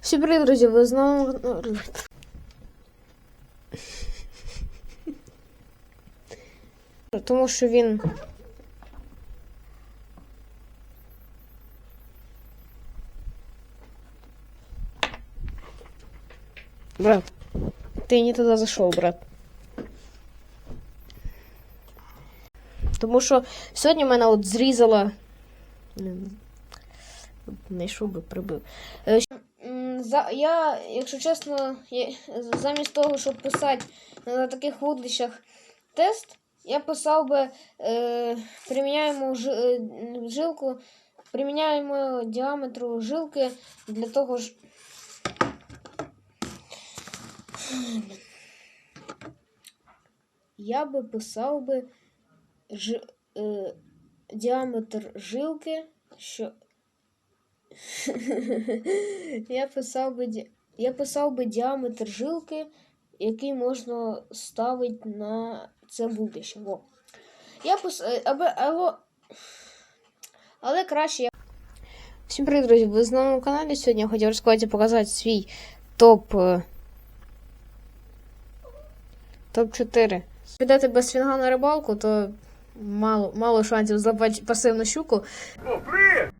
Всім привіт, друзі, ви знову. Тому що він. Брат, ти не туди зайшов, брат. Тому що сьогодні мене от зрізала. Знайшов би прибив. Я, якщо чесно, замість того, щоб писати на таких вудлищах тест, я писав би е, приміняємо е, жилку, приміняємо діаметру жилки для того ж. Я би писав би ж, е, діаметр жилки, що я писав би я писав би діаметр жилки, який можна ставити на це будище. Во. Я пис... е, аби, але... але краще я. Всім привіт, друзі! Ви з нами на каналі. Сьогодні я хотів розказати показати свій топ. е, Топ-4. Підете без фінга на рибалку, то мало, мало шансів злапати пасивну щуку. О, привіт!